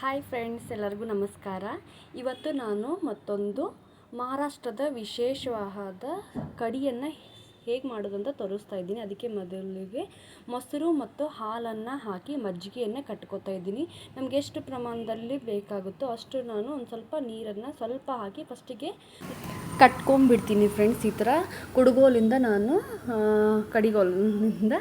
Hi friends ಎಲ್ಲರಿಗೂ ನಮಸ್ಕಾರ. ಇವತ್ತು ನಾನು ಮತ್ತೊಂದು ಮಹಾರಾಷ್ಟ್ರದ ವಿಶೇಷವಾದ ಕಡಿಯನ್ನು ಹೇಗೆ ಮಾಡೋದು ಅಂತ ತೋರಿಸ್ತಾ ಇದ್ದೀನಿ. ಅದಕ್ಕೆ ಮೊದಲಿಗೆ ಮೊಸರು ಮತ್ತು ಹಾಲನ್ನು ಹಾಕಿ ಮಜ್ಜಿಗೆಯನ್ನು ಕಟ್ಕೋತಾ ಇದ್ದೀನಿ. ನಮಗೆ ಎಷ್ಟು ಪ್ರಮಾಣದಲ್ಲಿ ಬೇಕಾಗುತ್ತೋ ಅಷ್ಟು ನಾನು ಒಂದು ಸ್ವಲ್ಪ ನೀರನ್ನು ಸ್ವಲ್ಪ ಹಾಕಿ ಫಸ್ಟಿಗೆ ಕಟ್ಕೊಂಡ್ಬಿಡ್ತೀನಿ ಫ್ರೆಂಡ್ಸ್ ಈ ಥರ ಕುಡುಗೋಲಿಂದ ನಾನು ಕಡಿಗೋಲಿಂದ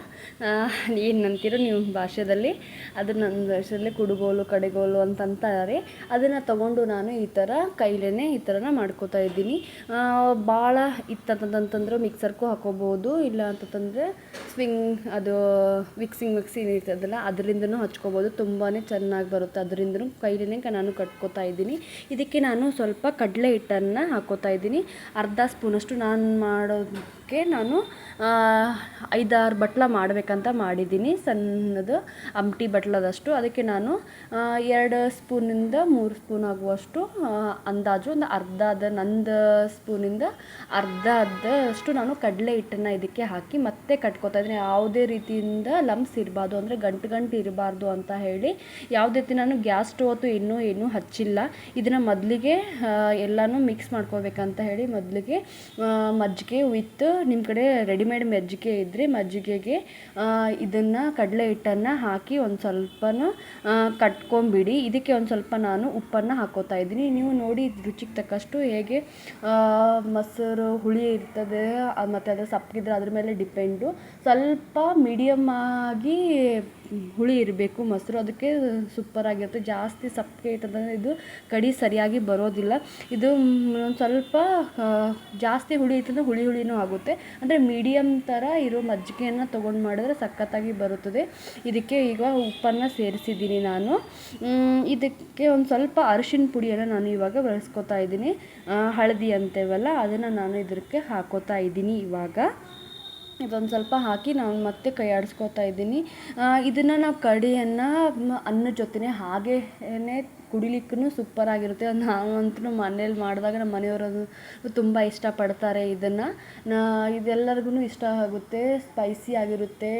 ಏನು ಅಂತೀರೋ ನೀವು ಭಾಷೆದಲ್ಲಿ ಅದು ನನ್ನ ಭಾಷೆಯಲ್ಲಿ ಕುಡುಗೋಲು, ಕಡೆಗೋಲು ಅಂತಂತಾರೆ. ಅದನ್ನು ತಗೊಂಡು ನಾನು ಈ ಥರ ಕೈಲೇ ಈ ಥರನ ಮಾಡ್ಕೋತಾ ಇದ್ದೀನಿ. ಭಾಳ ಇತ್ತಂತಂತಂದ್ರೆ ಮಿಕ್ಸರ್ಗೂ ಹಾಕೋಬೋದು, ಇಲ್ಲ ಅಂತಂತಂದರೆ ಸ್ವಿಂಗ್ ಅದು ಮಿಕ್ಸಿಂಗ್ ಮಿಕ್ಸಿ ಇರ್ತದಲ್ಲ, ಅದರಿಂದನೂ ಹಚ್ಕೋಬೋದು. ತುಂಬಾ ಚೆನ್ನಾಗಿ ಬರುತ್ತೆ, ಅದರಿಂದನೂ ಕೈಲೇ ನಾನು ಕಟ್ಕೋತಾ ಇದ್ದೀನಿ. ಇದಕ್ಕೆ ನಾನು ಸ್ವಲ್ಪ ಕಡಲೆ ಹಿಟ್ಟನ್ನು ಹಾಕೋತಾ ಇದ್ದೀನಿ. ಅರ್ಧ ಸ್ಪೂನಷ್ಟು ನಾನು ಮಾಡೋದಕ್ಕೆ ನಾನು ಐದಾರು ಬಟ್ಲ ಮಾಡಬೇಕಂತ ಮಾಡಿದ್ದೀನಿ. ಸಣ್ಣದು ಅಮ್ಟಿ ಬಟ್ಲದಷ್ಟು. ಅದಕ್ಕೆ ನಾನು ಎರಡು ಸ್ಪೂನಿಂದ ಮೂರು ಸ್ಪೂನ್ ಆಗುವಷ್ಟು ಅಂದಾಜು ಒಂದು ಅರ್ಧ ಅದ ನಂದು ಸ್ಪೂನಿಂದ ಅರ್ಧ ಅದಷ್ಟು ನಾನು ಕಡಲೆ ಹಿಟ್ಟನ್ನು ಇದಕ್ಕೆ ಹಾಕಿ ಮತ್ತೆ ಕಟ್ಕೋತಾ ಇದ್ದೀನಿ. ಯಾವುದೇ ರೀತಿಯಿಂದ ಲಮ್ಸ್ ಇರಬಾರ್ದು ಅಂದರೆ ಗಂಟು ಗಂಟು ಇರಬಾರ್ದು ಅಂತ ಹೇಳಿ ಯಾವುದೇ ರೀತಿ ನಾನು ಗ್ಯಾಸ್ ಸ್ಟವ್ ಇನ್ನೂ ಏನೂ ಹಚ್ಚಿಲ್ಲ. ಇದನ್ನು ಮೊದಲಿಗೆ ಎಲ್ಲನೂ ಮಿಕ್ಸ್ ಮಾಡ್ಕೋಬೇಕಂತ ಹೇಳಿ ಮೊದಲಿಗೆ ಮಜ್ಜಿಗೆ, ವಿತ್ ನಿಮ್ಮ ಕಡೆ ರೆಡಿಮೇಡ್ ಮಜ್ಜಿಗೆ ಇದ್ದರೆ ಮಜ್ಜಿಗೆಗೆ ಇದನ್ನು ಕಡಲೆ ಹಿಟ್ಟನ್ನು ಹಾಕಿ ಒಂದು ಸ್ವಲ್ಪನೂ ಕಟ್ಕೊಂಬಿಡಿ ಇದಕ್ಕೆ ಒಂದು ಸ್ವಲ್ಪ ನಾನು ಉಪ್ಪನ್ನು ಹಾಕೋತಾ ಇದ್ದೀನಿ. ನೀವು ನೋಡಿ ರುಚಿಗೆ ತಕ್ಕಷ್ಟು ಹೇಗೆ ಮೊಸರು, ಹುಳಿ ಇರ್ತದೆ ಮತ್ತು ಅದು ಸಪ್ಪಗಿದ್ರೆ ಅದ್ರ ಮೇಲೆ ಡಿಪೆಂಡು. ಸ್ವಲ್ಪ ಮೀಡಿಯಮ್ ಆಗಿ ಹುಳಿ ಇರಬೇಕು ಮೊಸರು. ಅದಕ್ಕೆ ಸೂಪರಾಗಿರುತ್ತೆ ಜಾಸ್ತಿ ಸಪ್ಪಿಗೆ ಇರ್ತದಂದರೆ ಇದು ಕಡಿ ಸರಿಯಾಗಿ ಬರೋದಿಲ್ಲ. ಇದು ಒಂದು ಸ್ವಲ್ಪ ಜಾಸ್ತಿ ಹುಳಿ ಇರ್ತದೆ ಹುಳಿ ಹುಳಿನೂ ಆಗುತ್ತೆ. ಅಂದರೆ ಮೀಡಿಯಮ್ ಥರ ಇರೋ ಮಜ್ಜಿಗೆಯನ್ನು ತೊಗೊಂಡು ಮಾಡಿದ್ರೆ ಸಖತ್ತಾಗಿ ಬರುತ್ತದೆ. ಇದಕ್ಕೆ ಈಗ ಉಪ್ಪನ್ನು ಸೇರಿಸಿದ್ದೀನಿ ನಾನು. ಇದಕ್ಕೆ ಒಂದು ಸ್ವಲ್ಪ ಅರಿಶಿನ ಪುಡಿಯನ್ನು ನಾನು ಇವಾಗ ಬಳಸ್ಕೊತಾ ಇದ್ದೀನಿ. ಹಳದಿ ಅಂತೇವಲ್ಲ, ಅದನ್ನು ನಾನು ಇದಕ್ಕೆ ಹಾಕೋತಾ ಇದ್ದೀನಿ ಇವಾಗ. ಇದೊಂದು ಸ್ವಲ್ಪ ಹಾಕಿ ನಾನು ಮತ್ತೆ ಕೈ ಆಡಿಸ್ಕೊತಾ ಇದ್ದೀನಿ ಇದನ್ನು ನಾವು ಕಡಿಯನ್ನು ಅನ್ನದ ಜೊತೆನೆ ಹಾಗೇನೆ ಕುಡಿಲಿಕ್ಕೂ ಸೂಪರಾಗಿರುತ್ತೆ. ನಾವಂತೂ ಮನೇಲಿ ಮಾಡಿದಾಗ ನಮ್ಮ ಮನೆಯವರು ತುಂಬ ಇಷ್ಟಪಡ್ತಾರೆ ಇದನ್ನು. ನಾ ಇದೆಲ್ಲರಿಗೂ ಇಷ್ಟ ಆಗುತ್ತೆ. ಸ್ಪೈಸಿ ಆಗಿರುತ್ತೆ.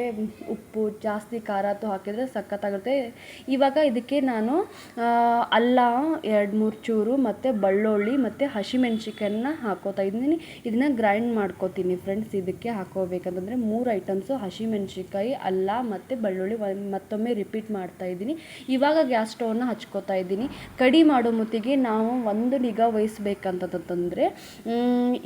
ಉಪ್ಪು, ಜಾಸ್ತಿ ಖಾರ ತು ಹಾಕಿದರೆ ಸಖತ್ತಾಗುತ್ತೆ ಇವಾಗ ಇದಕ್ಕೆ ನಾನು ಅಲ್ಲ ಎರಡು ಮೂರು ಚೂರು ಮತ್ತು ಬಳ್ಳುಳ್ಳಿ ಮತ್ತು ಹಸಿಮೆಣ್ಸಿಕಾಯನ್ನ ಹಾಕೋತಾ ಇದ್ದೀನಿ. ಇದನ್ನ ಗ್ರೈಂಡ್ ಮಾಡ್ಕೋತೀನಿ ಫ್ರೆಂಡ್ಸ್. ಇದಕ್ಕೆ ಹಾಕೋಬೇಕಂತಂದರೆ ಮೂರು ಐಟಮ್ಸು ಹಸಿಮೆಣ್ಸಿಕಾಯಿ ಅಲ್ಲ ಮತ್ತು ಬೆಳ್ಳುಳ್ಳಿ ಮತ್ತೊಮ್ಮೆ ರಿಪೀಟ್ ಮಾಡ್ತಾ ಇದ್ದೀನಿ. ಇವಾಗ ಗ್ಯಾಸ್ ಸ್ಟವ್ನ ಹಚ್ಕೋತಾ ಇದ್ದೀನಿ. ಕಡಿ ಮಾಡೋ ಮುತ್ತಿಗೆ ನಾವು ಒಂದು ನಿಗಾ ವಹಿಸ್ಬೇಕಂತಂತಂದರೆ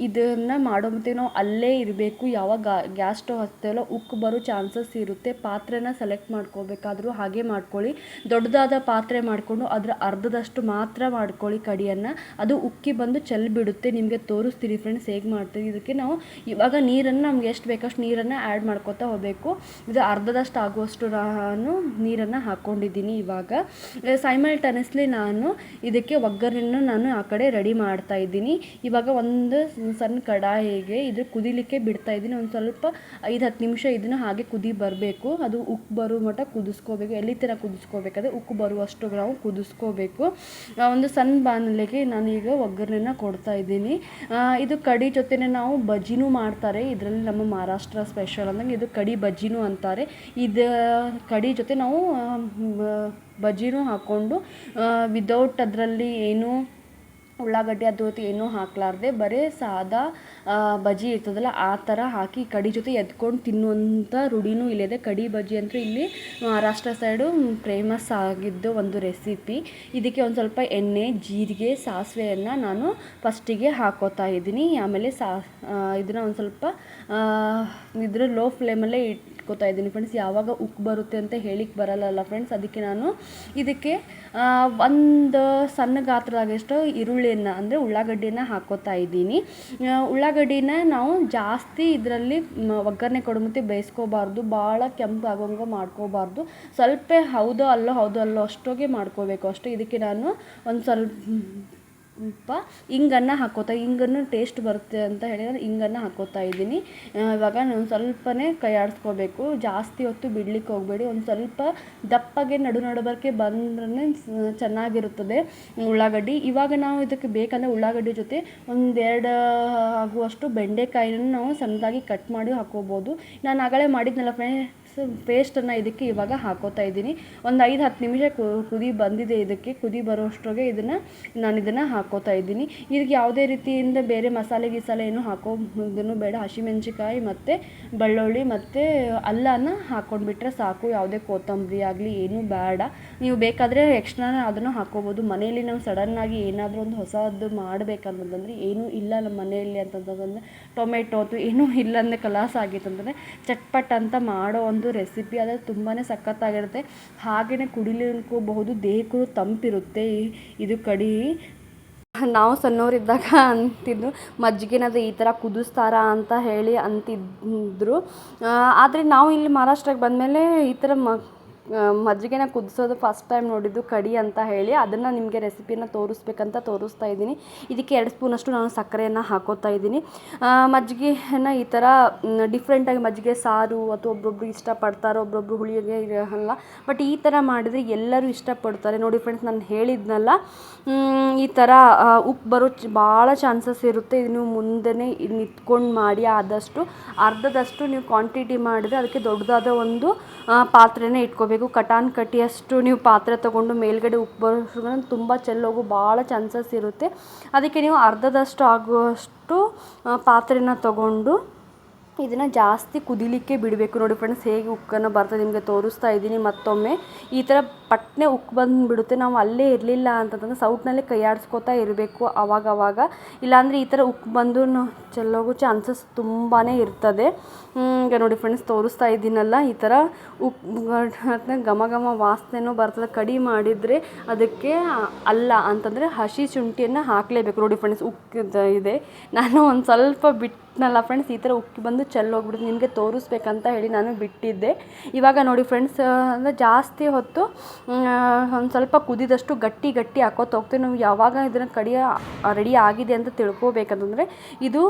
ಇದನ್ನು ಮಾಡೋ ಮುತ್ತಿಗೆ ನಾವು ಅಲ್ಲೇ ಇರಬೇಕು. ಯಾವಾಗ ಗ್ಯಾಸ್ ಸ್ಟವ್ ಹಚ್ತೇವಲ್ಲ, ಉಕ್ಕು ಬರೋ ಚಾನ್ಸಸ್ ಇರುತ್ತೆ. ಪಾತ್ರೆನ ಸೆಲೆಕ್ಟ್ ಮಾಡ್ಕೋಬೇಕಾದ್ರೂ ಹಾಗೆ ಮಾಡ್ಕೊಳ್ಳಿ. ದೊಡ್ಡದಾದ ಪಾತ್ರೆ ಮಾಡಿಕೊಂಡು ಅದರ ಅರ್ಧದಷ್ಟು ಮಾತ್ರ ಮಾಡ್ಕೊಳ್ಳಿ ಕಡಿಯನ್ನು. ಅದು ಉಕ್ಕಿ ಬಂದು ಚೆಲ್ಲಿ ಬಿಡುತ್ತೆ. ನಿಮಗೆ ತೋರಿಸ್ತೀರಿ ಫ್ರೆಂಡ್ಸ್ ಹೇಗೆ ಮಾಡ್ತೀವಿ. ಇದಕ್ಕೆ ನಾವು ಇವಾಗ ನೀರನ್ನು ನಮ್ಗೆ ಎಷ್ಟು ಬೇಕಷ್ಟು ನೀರನ್ನು ಆ್ಯಡ್ ಮಾಡ್ಕೋತಾ ಹೋಗಬೇಕು. ಇದು ಅರ್ಧದಷ್ಟು ಆಗುವಷ್ಟು ನಾನು ನೀರನ್ನು ಹಾಕ್ಕೊಂಡಿದ್ದೀನಿ ಇವಾಗ. ಸೈಮಲ್ಟನಸ್ಲಿ ನಾನು ಇದಕ್ಕೆ ಒಗ್ಗರಣೆ ನಾನು ಆ ಕಡೆ ರೆಡಿ ಮಾಡ್ತಾ ಇದ್ದೀನಿ. ಇವಾಗ ಒಂದು ಸಣ್ಣ ಕಡಾಯಿಗೆ ಇದು ಕುದಿಲಿಕ್ಕೆ ಬಿಡ್ತಾ ಇದ್ದೀನಿ. ಒಂದು ಸ್ವಲ್ಪ ಐದು ಹತ್ತು ನಿಮಿಷ ಇದನ್ನು ಹಾಗೆ ಕುದಿ ಬರಬೇಕು. ಅದು ಉಕ್ಕು ಬರುವ ಮಟ್ಟ ಕುದಿಸ್ಕೋಬೇಕು. ಎಲ್ಲಿ ಥರ ಕುದಿಸ್ಕೋಬೇಕಾದ್ರೆ ಉಕ್ಕು ಬರುವಷ್ಟು ನಾವು ಕುದಿಸ್ಕೋಬೇಕು. ಒಂದು ಸಣ್ಣ ಬಾಣಲೆಗೆ ನಾನು ಈಗ ಒಗ್ಗರಣೆನ ಕೊಡ್ತಾ ಇದ್ದೀನಿ. ಇದು ಕಡಿ ಜೊತೆನೆ ನಾವು ಬಜ್ಜಿನೂ ಮಾಡ್ತಾರೆ. ಇದರಲ್ಲಿ ನಮ್ಮ ಮಹಾರಾಷ್ಟ್ರ ಸ್ಪೆಷಲ್ ಅಂದಂಗೆ ಇದು ಕಡಿ ಬಜ್ಜಿನೂ ಅಂತಾರೆ. ಇದು ಕಡಿ ಜೊತೆ ನಾವು ಬಜ್ಜಿನೂ ಹಾಕ್ಕೊಂಡು ವಿದೌಟ್ ಅದರಲ್ಲಿ ಏನು ಉಳ್ಳಾಗಡ್ಡಿ ಅದು ಏನೂ ಹಾಕ್ಲಾರ್ದೆ, ಬರೀ ಸಾದಾ ಬಜ್ಜಿ ಇರ್ತದಲ್ಲ, ಆ ಥರ ಹಾಕಿ ಕಡಿ ಜೊತೆ ಎದ್ಕೊಂಡು ತಿನ್ನುವಂಥ ರೂಢಿನೂ ಇಲ್ಲದೆ. ಕಡಿ ಬಜ್ಜಿ ಅಂತೂ ಇಲ್ಲಿ ಮಹಾರಾಷ್ಟ್ರ ಸೈಡು ಫೇಮಸ್ ಆಗಿದ್ದು ಒಂದು ರೆಸಿಪಿ ಇದಕ್ಕೆ ಒಂದು ಸ್ವಲ್ಪ ಎಣ್ಣೆ, ಜೀರಿಗೆ, ಸಾಸಿವೆಯನ್ನು ನಾನು ಫಸ್ಟಿಗೆ ಹಾಕೋತಾ ಇದ್ದೀನಿ. ಆಮೇಲೆ ಸಾ ಇದನ್ನು ಒಂದು ಸ್ವಲ್ಪ ಇದ್ರ ಲೋ ಫ್ಲೇಮಲ್ಲೇ ಇಟ್ಕೋತಾ ಇದ್ದೀನಿ ಫ್ರೆಂಡ್ಸ್ ಯಾವಾಗ ಉಕ್ಕು ಬರುತ್ತೆ ಅಂತ ಹೇಳಿಕ್ಕೆ ಬರಲ್ಲಲ್ಲ ಫ್ರೆಂಡ್ಸ್ ಅದಕ್ಕೆ ನಾನು ಇದಕ್ಕೆ ಒಂದು ಸಣ್ಣ ಗಾತ್ರದಾಗಷ್ಟು ಈರುಳ್ಳಿಯನ್ನು, ಅಂದರೆ ಉಳ್ಳಾಗಡ್ಡಿನ ಹಾಕೋತಾ ಇದ್ದೀನಿ. ಉಳ್ಳಾಗಡ್ಡಿನ ನಾವು ಜಾಸ್ತಿ ಇದರಲ್ಲಿ ಒಗ್ಗರಣೆ ಕೊಡೋ ಮತ್ತೆ ಬೇಯಿಸ್ಕೋಬಾರ್ದು. ಭಾಳ ಕೆಂಪು ಆಗೋಂಗೆ ಮಾಡ್ಕೋಬಾರ್ದು. ಸ್ವಲ್ಪ ಹೌದೋ ಅಲ್ಲೋ ಹೌದೋ ಅಲ್ಲೋ ಅಷ್ಟೋಗೆ ಮಾಡ್ಕೋಬೇಕು. ಅಷ್ಟೇ ಇದಕ್ಕೆ ನಾನು ಒಂದು ಸ್ವಲ್ಪ ಇಂಗನ್ನು ಹಾಕೋತಾ, ಇಂಗನ್ನು ಟೇಸ್ಟ್ ಬರುತ್ತೆ ಅಂತ ಹೇಳಿ ನಾನು ಇಂಗನ್ನು ಹಾಕೋತಾ ಇದ್ದೀನಿ. ಇವಾಗ ನಾನು ಸ್ವಲ್ಪನೇ ಕೈ ಆಡಿಸ್ಕೋಬೇಕು. ಜಾಸ್ತಿ ಹೊತ್ತು ಬಿಡ್ಲಿಕ್ಕೆ ಹೋಗಬೇಡಿ. ಒಂದು ಸ್ವಲ್ಪ ದಪ್ಪಗೆ, ನಡು ನಡುಬರ್ಕೆ ಬಂದ್ರೆ ಚೆನ್ನಾಗಿರುತ್ತದೆ ಉಳ್ಳಾಗಡ್ಡಿ. ಇವಾಗ ನಾವು ಇದಕ್ಕೆ ಬೇಕಂದರೆ ಉಳ್ಳಾಗಡ್ಡಿ ಜೊತೆ ಒಂದೆರಡು ಆಗುವಷ್ಟು ಬೆಂಡೆಕಾಯಿನ ನಾವು ಸಣ್ಣದಾಗಿ ಕಟ್ ಮಾಡಿ ಹಾಕೋಬೋದು. ನಾನು ಆಗಲೇ ಮಾಡಿದ್ನಲ್ಲ ಫ್ರೆಂಡ್ಸ್ ಪೇಸ್ಟನ್ನು ಇದಕ್ಕೆ ಇವಾಗ ಹಾಕೋತಾ ಇದ್ದೀನಿ. ಒಂದು ಐದು, ಹತ್ತು ನಿಮಿಷ ಕುದಿ ಬಂದಿದೆ ಇದಕ್ಕೆ. ಕುದಿ ಬರೋಷ್ಟ್ರೊಗೆ ಇದನ್ನು ನಾನು ಇದನ್ನು ಹಾಕೋತಾ ಇದ್ದೀನಿ. ಇದಕ್ಕೆ ಯಾವುದೇ ರೀತಿಯಿಂದ ಬೇರೆ ಮಸಾಲೆ ಗಿಸಾಲೆ ಏನು ಹಾಕೋದನ್ನು ಬೇಡ. ಹಸಿಮೆಣ್ಸಿಕಾಯಿ ಮತ್ತು ಬೆಳ್ಳುಳ್ಳಿ ಮತ್ತು ಅಲ್ಲನ ಹಾಕ್ಕೊಂಡ್ಬಿಟ್ರೆ ಸಾಕು. ಯಾವುದೇ ಕೊತ್ತಂಬರಿ ಆಗಲಿ ಏನೂ ಬೇಡ. ನೀವು ಬೇಕಾದರೆ ಎಕ್ಸ್ಟ್ರಾ ಅದನ್ನು ಹಾಕ್ಕೋಬೋದು ಮನೆಯಲ್ಲಿ ನಾವು ಸಡನ್ನಾಗಿ ಏನಾದರೂ ಒಂದು ಹೊಸದು ಮಾಡಬೇಕಂತಂದ್ರೆ ಏನೂ ಇಲ್ಲ ನಮ್ಮ ಮನೆಯಲ್ಲಿ ಅಂತಂದ್ರೆ ಟೊಮೆಟೊ ಅಥವಾ ಏನೂ ಇಲ್ಲ ಅಂದರೆ ಕಲಾಸ ಆಗಿತ್ತು ಅಂತಂದರೆ, ಚಟ್ಪಟ್ ಅಂತ ಮಾಡೋ ಒಂದು ರೆಸಿಪಿ ಆದರೆ ತುಂಬಾ ಸಖತ್ತಾಗಿರುತ್ತೆ. ಹಾಗೆಯೇ ಕುಡಿಲಿಕ್ಕೋಬಹುದು, ದೇಹಕ್ಕೂ ತಂಪಿರುತ್ತೆ. ಇದು ಕಡಿ. ನಾವು ಸಣ್ಣವರಿದ್ದಾಗ ಅಂತಿದ್ದು ಮಜ್ಜಿಗೆನದು ಈ ಥರ ಕುದಿಸ್ತಾರ ಅಂತ ಹೇಳಿ ಅಂತಿದ್ರು. ಆದರೆ ನಾವು ಇಲ್ಲಿ ಮಹಾರಾಷ್ಟ್ರಕ್ಕೆ ಬಂದಮೇಲೆ ಈ ಥರ ಮ ಮಜ್ಜಿಗೆನ ಕುದಿಸೋದು ಫಸ್ಟ್ ಟೈಮ್ ನೋಡಿದ್ದು ಕಡಿ ಅಂತ ಹೇಳಿ ಅದನ್ನು ನಿಮಗೆ ರೆಸಿಪಿನ ತೋರಿಸ್ಬೇಕಂತ ತೋರಿಸ್ತಾ ಇದ್ದೀನಿ. ಇದಕ್ಕೆ ಎರಡು ಸ್ಪೂನಷ್ಟು ನಾನು ಸಕ್ಕರೆಯನ್ನು ಹಾಕೋತಾ ಇದ್ದೀನಿ. ಮಜ್ಜಿಗೆನ ಈ ಥರ ಡಿಫ್ರೆಂಟಾಗಿ ಮಜ್ಜಿಗೆ ಸಾರು ಅಥವಾ ಒಬ್ಬೊಬ್ರು ಇಷ್ಟಪಡ್ತಾರೆ ಒಬ್ಬೊಬ್ರು ಹುಳಿಗೆ ಇರಲ್ಲ ಬಟ್ ಈ ಥರ ಮಾಡಿದರೆ ಎಲ್ಲರೂ ಇಷ್ಟಪಡ್ತಾರೆ. ನೋಡಿ ಫ್ರೆಂಡ್ಸ್ ನಾನು ಹೇಳಿದ್ನಲ್ಲ ಈ ಥರ ಉಪ್ಪು ಬರೋ ಭಾಳ ಚಾನ್ಸಸ್ ಇರುತ್ತೆ. ಇದು ನೀವು ಮುಂದೆನೇ ನಿಂತ್ಕೊಂಡು ಮಾಡಿ ಆದಷ್ಟು, ಅರ್ಧದಷ್ಟು ನೀವು ಕ್ವಾಂಟಿಟಿ ಮಾಡಿದರೆ ಅದಕ್ಕೆ ದೊಡ್ಡದಾದ ಒಂದು ಪಾತ್ರೆನೇ ಇಟ್ಕೋಬೇಕು. ಕಟಾನ್ ಕಟ್ಟಿಯಷ್ಟು ನೀವು ಪಾತ್ರೆ ತೊಗೊಂಡು ಮೇಲ್ಗಡೆ ಉಪ್ಪು ಬರೋಷ್ಟು ತುಂಬ ಚೆಲ್ಲೋಗು ಭಾಳ ಚಾನ್ಸಸ್ ಇರುತ್ತೆ. ಅದಕ್ಕೆ ನೀವು ಅರ್ಧದಷ್ಟು ಆಗುವಷ್ಟು ಪಾತ್ರೆನ ತಗೊಂಡು ಇದನ್ನು ಜಾಸ್ತಿ ಕುದಿಲಿಕ್ಕೆ ಬಿಡಬೇಕು. ನೋಡಿ ಫ್ರೆಂಡ್ಸ್, ಹೇಗೆ ಉಕ್ಕನ್ನು ಬರ್ತದೆ ನಿಮಗೆ ತೋರಿಸ್ತಾ ಇದ್ದೀನಿ ಮತ್ತೊಮ್ಮೆ. ಈ ಥರ ಪಟ್ನೆ ಉಕ್ಕು ಬಂದುಬಿಡುತ್ತೆ. ನಾವು ಅಲ್ಲೇ ಇರಲಿಲ್ಲ ಅಂತಂದ್ರೆ ಸೌಟ್ನಲ್ಲೇ ಕೈ ಆಡಿಸ್ಕೋತಾ ಇರಬೇಕು ಅವಾಗ ಅವಾಗ ಇಲ್ಲಾಂದರೆ ಈ ಥರ ಉಕ್ಕು ಬಂದು ಚೆಲ್ಲೋಗು ಚೆಲ್ಲೋಗೋ ಚಾನ್ಸಸ್ ತುಂಬಾ ಇರ್ತದೆ. ಈಗ ನೋಡಿ ಫ್ರೆಂಡ್ಸ್ ತೋರಿಸ್ತಾ ಇದ್ದೀನಲ್ಲ, ಈ ಥರ ಉಪ್ಪು ಘಮ ಘಮ ವಾಸನೆನೂ ಬರ್ತದೆ. ಕಡಿ ಮಾಡಿದರೆ ಅದಕ್ಕೆ ಅಲ್ಲ ಅಂತಂದರೆ ಹಸಿ ಶುಂಠಿಯನ್ನು ಹಾಕಲೇಬೇಕು. ನೋಡಿ ಫ್ರೆಂಡ್ಸ್ ಉಕ್ಕಿದ ಇದೆ. ನಾನು ಒಂದು ಸ್ವಲ್ಪ ಬಿಟ್ಟನಲ್ಲ ಫ್ರೆಂಡ್ಸ್ ಈ ಥರ ಉಕ್ಕಿ ಬಂದು ಚೆಲ್ಲೋಗ್ಬಿಡ್ತು ನಿಮಗೆ ತೋರಿಸ್ಬೇಕಂತ ಹೇಳಿ ನಾನು ಬಿಟ್ಟಿದ್ದೆ. ಇವಾಗ ನೋಡಿ ಫ್ರೆಂಡ್ಸ್ ಅಂದರೆ ಜಾಸ್ತಿ ಹೊತ್ತು ಒಂದು ಸ್ವಲ್ಪ ಕುದಿದಷ್ಟು ಗಟ್ಟಿ ಗಟ್ಟಿ ಹಾಕೋತ ಹೋಗ್ತೀವಿ. ನಾವು ಯಾವಾಗ ಇದನ್ನು ಕಡಿಯ ರೆಡಿ ಆಗಿದೆ ಅಂತ ತಿಳ್ಕೊಬೇಕಂತಂದರೆ ಇದು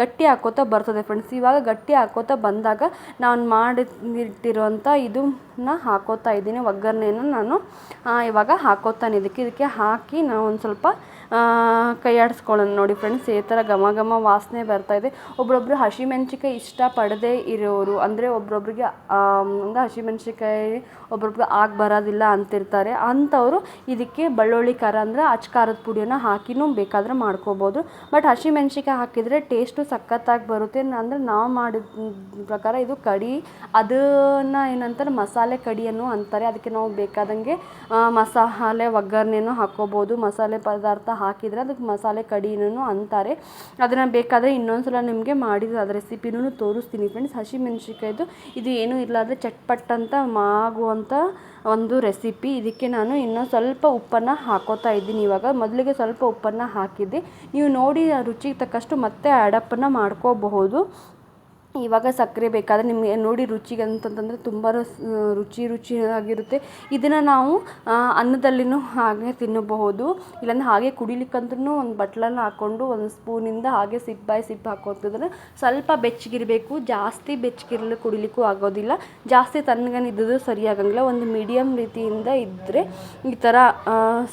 ಗಟ್ಟಿ ಹಾಕೋತ ಬರ್ತದೆ ಫ್ರೆಂಡ್ಸ್ ಇವಾಗ ಗಟ್ಟಿ ಹಾಕೋತ ಬಂದಾಗ ನಾನು ಮಾಡಿಟ್ಟಿರುವಂಥ ಇದನ್ನ ಹಾಕೋತಾ ಇದ್ದೀನಿ. ಒಗ್ಗರಣೆಯನ್ನು ನಾನು ಇವಾಗ ಹಾಕೋತಾನೆ ಇದಕ್ಕೆ. ಇದಕ್ಕೆ ಹಾಕಿ ನಾವು ಒಂದು ಸ್ವಲ್ಪ ಆ, ಕೈ ಆಡಿಸ್ಕೊಳ್ಳೋಣ ನೋಡಿ ಫ್ರೆಂಡ್ಸ್ ಈ ಥರ ಘಮ ಘಮ ವಾಸನೆ ಬರ್ತಾ ಇದೆ. ಒಬ್ರೊಬ್ರು ಹಸಿಮೆಣ್ಸಿಕಾಯಿ ಇಷ್ಟಪಡದೇ ಇರೋರು ಅಂದರೆ ಒಬ್ರೊಬ್ರಿಗೆ ಅಂದರೆ ಹಸಿಮೆಣ್ಸಿಕಾಯಿ ಒಬ್ಬೊಬ್ರಿಗೆ ಆಗಿ ಬರೋದಿಲ್ಲ ಅಂತಿರ್ತಾರೆ. ಅಂಥವರು ಇದಕ್ಕೆ ಬಳ್ಳುಳ್ಳಿ ಖಾರ ಅಂದರೆ ಅಚ್ಚ ಖಾರದ ಪುಡಿಯನ್ನು ಹಾಕಿನೂ ಬೇಕಾದರೆ ಮಾಡ್ಕೋಬೋದು. ಬಟ್ ಹಸಿಮೆಣ್ಸಿಕಾಯಿ ಹಾಕಿದರೆ ಟೇಸ್ಟು ಸಖತ್ತಾಗಿ ಬರುತ್ತೆ. ಅಂದರೆ ನಾವು ಮಾಡಿದ ಪ್ರಕಾರ ಇದು ಕಡಿ ಅದನ್ನು ಏನಂತಾರೆ ಮಸಾಲೆ ಕಡಿಯನ್ನು ಅಂತಾರೆ. ಅದಕ್ಕೆ ನಾವು ಬೇಕಾದಂಗೆ ಮಸಾಲೆ ಒಗ್ಗರಣೆನೂ ಹಾಕ್ಕೋಬೋದು. ಮಸಾಲೆ ಪದಾರ್ಥ ಹಾಕಿದರೆ ಅದಕ್ಕೆ ಮಸಾಲೆ ಕಡಿನೂ ಅಂತಾರೆ. ಅದನ್ನು ಬೇಕಾದರೆ ಇನ್ನೊಂದು ಸಲ ನಿಮಗೆ ಮಾಡಿದ ಅದು ರೆಸಿಪಿನೂ ತೋರಿಸ್ತೀನಿ ಫ್ರೆಂಡ್ಸ್ ಹಸಿಮೆಣ್ಸಿಕಾಯ್ದು ಇದು ಏನೂ ಇಲ್ಲಾಂದರೆ ಚಟ್ಪಟ್ ಅಂತ ಆಗುವಂಥ ಒಂದು ರೆಸಿಪಿ. ಇದಕ್ಕೆ ನಾನು ಇನ್ನೂ ಸ್ವಲ್ಪ ಉಪ್ಪನ್ನು ಹಾಕೋತಾ ಇದ್ದೀನಿ ಇವಾಗ. ಮೊದಲಿಗೆ ಸ್ವಲ್ಪ ಉಪ್ಪನ್ನು ಹಾಕಿದ್ದೆ. ನೀವು ನೋಡಿ ರುಚಿಗೆ ತಕ್ಕಷ್ಟು ಮತ್ತೆ ಆ್ಯಡಪ್ಪನ್ನು ಮಾಡ್ಕೋಬಹುದು. ಇವಾಗ ಸಕ್ಕರೆ ಬೇಕಾದರೆ ನಿಮಗೆ ನೋಡಿ ರುಚಿಗೆ ಅಂತಂತಂದರೆ ತುಂಬ ರುಚಿ ರುಚಿ ರುಚಿಯಾಗಿರುತ್ತೆ. ಇದನ್ನು ನಾವು ಅನ್ನದಲ್ಲಿನೂ ಹಾಗೆ ತಿನ್ನಬಹುದು. ಇಲ್ಲಾಂದ್ರೆ ಹಾಗೆ ಕುಡಿಲಿಕ್ಕಂತೂ ಒಂದು ಬಟ್ಲನ್ನು ಹಾಕ್ಕೊಂಡು ಒಂದು ಸ್ಪೂನಿಂದ ಹಾಗೆ ಸಿಪ್ ಬೈ ಸಿಪ್ ಹಾಕೋತಿದ್ರೆ ಸ್ವಲ್ಪ ಬೆಚ್ಚಗಿರಬೇಕು. ಜಾಸ್ತಿ ಬೆಚ್ಚಗಿರಲು ಕುಡಿಲಿಕ್ಕೂ ಆಗೋದಿಲ್ಲ. ಜಾಸ್ತಿ ತಣ್ಣಗನಿದ್ದು ಸರಿ ಆಗಂಗಿಲ್ಲ ಒಂದು ಮೀಡಿಯಮ್ ರೀತಿಯಿಂದ ಇದ್ದರೆ ಈ ಥರ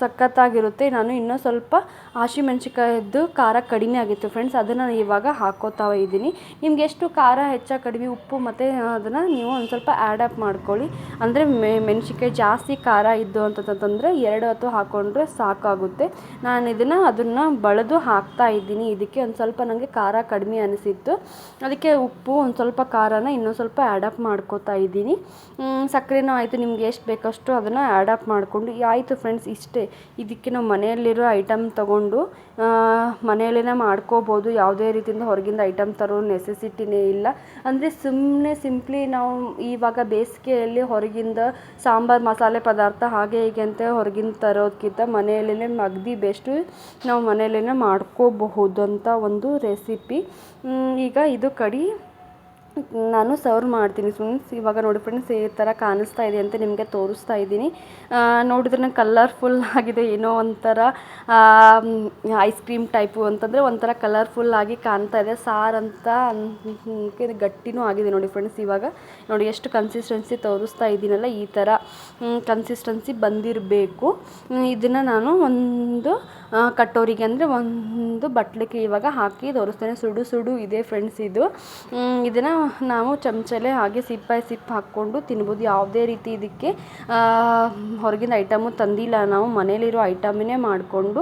ಸಖತ್ತಾಗಿರುತ್ತೆ. ನಾನು ಇನ್ನೂ ಸ್ವಲ್ಪ ಹಸಿಮೆಣ್ಸಿಕಾಯದ್ದು ಖಾರ ಕಡಿಮೆ ಆಗಿತ್ತು ಫ್ರೆಂಡ್ಸ್ ಅದನ್ನು ಇವಾಗ ಹಾಕೋತಾ ಇದ್ದೀನಿ. ನಿಮಗೆ ಎಷ್ಟು ಖಾರ ಹೆಚ್ಚ, ಕಡಿಮೆ ಉಪ್ಪು ಮತ್ತು ಅದನ್ನು ನೀವು ಒಂದು ಸ್ವಲ್ಪ ಆ್ಯಡ್ ಅಪ್ ಮಾಡ್ಕೊಳ್ಳಿ. ಅಂದರೆ ಮೆಣಸಿನ್ಕಾಯಿ ಜಾಸ್ತಿ ಖಾರ ಇದ್ದು ಅಂತಂತಂದರೆ ಎರಡು ಹೊತ್ತು ಹಾಕ್ಕೊಂಡ್ರೆ ಸಾಕಾಗುತ್ತೆ. ನಾನು ಇದನ್ನು ಅದನ್ನು ಬಳದು ಹಾಕ್ತಾ ಇದ್ದೀನಿ. ಇದಕ್ಕೆ ಒಂದು ಸ್ವಲ್ಪ ನನಗೆ ಖಾರ ಕಡಿಮೆ ಅನಿಸಿತ್ತು. ಅದಕ್ಕೆ ಉಪ್ಪು ಒಂದು ಸ್ವಲ್ಪ ಖಾರನ ಇನ್ನೊಂದು ಸ್ವಲ್ಪ ಆ್ಯಡ್ ಅಪ್ ಮಾಡ್ಕೋತಾ ಇದ್ದೀನಿ. ಸಕ್ಕರೆನೂ ಆಯಿತು. ನಿಮ್ಗೆ ಎಷ್ಟು ಬೇಕಷ್ಟು ಅದನ್ನು ಆ್ಯಡ್ ಅಪ್ ಮಾಡಿಕೊಂಡು. ಆಯಿತು ಫ್ರೆಂಡ್ಸ್ ಇಷ್ಟೇ. ಇದಕ್ಕೆ ನಾವು ಮನೆಯಲ್ಲಿರೋ ಐಟಮ್ ತೊಗೊಂಡು ಮನೆಯಲ್ಲೇ ಮಾಡ್ಕೋಬೋದು. ಯಾವುದೇ ರೀತಿಯಿಂದ ಹೊರಗಿಂದ ಐಟಮ್ ತರೋ ನೆಸೆಸಿಟಿನೇ ಇಲ್ಲ. ಅಂದರೆ ಸುಮ್ಮನೆ ಸಿಂಪ್ಲಿ ನಾವು ಇವಾಗ ಬೇಸಿಗೆಯಲ್ಲಿ ಹೊರಗಿಂದ ಸಾಂಬಾರು, ಮಸಾಲೆ ಪದಾರ್ಥ ಹಾಗೆ ಹೀಗೆ ಅಂತ ಹೊರಗಿಂದ ತರೋದಕ್ಕಿಂತ ಮನೆಯಲ್ಲೇ ಮಗ್ದಿ ಬೆಸ್ಟು ನಾವು ಮನೆಯಲ್ಲೇ ಮಾಡ್ಕೋಬಹುದು ಅಂತ ಒಂದು ರೆಸಿಪಿ ಈಗ ಇದು ಕಡಿ ನಾನು ಸರ್ವ್ ಮಾಡ್ತೀನಿ ಫ್ರೆಂಡ್ಸ್ ಇವಾಗ ನೋಡಿ ಫ್ರೆಂಡ್ಸ್ ಈ ಥರ ಕಾಣಿಸ್ತಾ ಇದೆ ಅಂತ ನಿಮಗೆ ತೋರಿಸ್ತಾ ಇದ್ದೀನಿ. ನೋಡಿದ್ರೆ ಕಲರ್ಫುಲ್ ಆಗಿದೆ, ಏನೋ ಒಂಥರ ಐಸ್ ಕ್ರೀಮ್ ಟೈಪು ಅಂತಂದರೆ ಒಂಥರ ಕಲರ್ಫುಲ್ ಆಗಿ ಕಾಣ್ತಾ ಇದೆ. ಸಾರ್ ಅಂತ ಗಟ್ಟಿನೂ ಆಗಿದೆ ನೋಡಿ ಫ್ರೆಂಡ್ಸ್ ಇವಾಗ. ನೋಡಿ ಎಷ್ಟು ಕನ್ಸಿಸ್ಟೆನ್ಸಿ ತೋರಿಸ್ತಾ ಇದ್ದೀನಲ್ಲ, ಈ ಥರ ಕನ್ಸಿಸ್ಟೆನ್ಸಿ ಬಂದಿರಬೇಕು. ಇದನ್ನು ನಾನು ಒಂದು ಆ, ಕಟೋರಿಗೆ ಅಂದರೆ ಒಂದು ಬಟ್ಲಿಗೆ ಇವಾಗ ಹಾಕಿ ತೋರಿಸ್ತೇನೆ. ಸುಡು ಸುಡು ಇದೆ ಫ್ರೆಂಡ್ಸ್ ಇದು. ಇದನ್ನು ನಾವು ಚಮಚಲೆ ಹಾಗೆ ಸಿಪ್ ಬೈ ಸಿಪ್ ಹಾಕ್ಕೊಂಡು ತಿನ್ಬೋದು. ಯಾವುದೇ ರೀತಿ ಇದಕ್ಕೆ ಹೊರಗಿನ ಐಟಮು ತಂದಿಲ್ಲ. ನಾವು ಮನೇಲಿರೋ ಐಟಮನ್ನೇ ಮಾಡಿಕೊಂಡು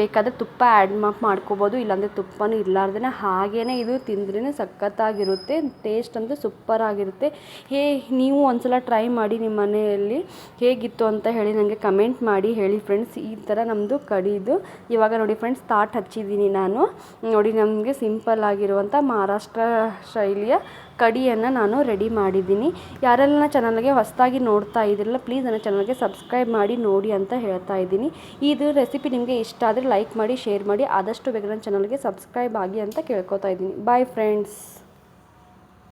ಬೇಕಾದರೆ ತುಪ್ಪ ಆ್ಯಡ್ ಮಾಡ್ಕೋಬೋದು. ಇಲ್ಲಾಂದರೆ ತುಪ್ಪನೂ ಇರಲಾರ್ದೇ ಹಾಗೇ ಇದು ತಿಂದ್ರೇ ಸಖತ್ತಾಗಿರುತ್ತೆ. ಟೇಸ್ಟ್ ಅಂದರೆ ಸೂಪರ್ ಆಗಿರುತ್ತೆ. ಹೇ ನೀವು ಒಂದ್ಸಲ ಟ್ರೈ ಮಾಡಿ ನಿಮ್ಮ ಮನೆಯಲ್ಲಿ ಹೇಗಿತ್ತು ಅಂತ ಹೇಳಿ ನನಗೆ ಕಮೆಂಟ್ ಮಾಡಿ ಹೇಳಿ ಫ್ರೆಂಡ್ಸ್ ಈ ಥರ ನಮ್ಮದು ಕಡಿದು ಇವಾಗ ನೋಡಿ ಫ್ರೆಂಡ್ಸ್ ತಾಟ್ ಹಚ್ಚಿದ್ದೀನಿ ನಾನು. ನೋಡಿ ನಮಗೆ ಸಿಂಪಲ್ ಆಗಿರುವಂಥ ಮಹಾರಾಷ್ಟ್ರ ಶೈಲಿಯ ಕಡಿಯನ್ನು ನಾನು ರೆಡಿ ಮಾಡಿದ್ದೀನಿ. ಯಾರೆಲ್ಲ ನನ್ನ ಚಾನಲ್ಗೆ ಹೊಸದಾಗಿ ನೋಡ್ತಾ ಇದ್ದೀರಲ್ಲ ಪ್ಲೀಸ್ ನನ್ನ ಚಾನಲ್ಗೆ ಸಬ್ಸ್ಕ್ರೈಬ್ ಮಾಡಿ, ನೋಡಿ ಅಂತ ಹೇಳ್ತಾ ಇದ್ದೀನಿ. ಇದು ರೆಸಿಪಿ ನಿಮಗೆ ಇಷ್ಟ ಆದರೆ ಲೈಕ್ ಮಾಡಿ ಶೇರ್ ಮಾಡಿ, ಆದಷ್ಟು ಬೇಗ ನನ್ನ ಚಾನಲ್ಗೆ ಸಬ್ಸ್ಕ್ರೈಬ್ ಆಗಿ ಅಂತ ಕೇಳ್ಕೊತಾ ಇದ್ದೀನಿ. Bye friends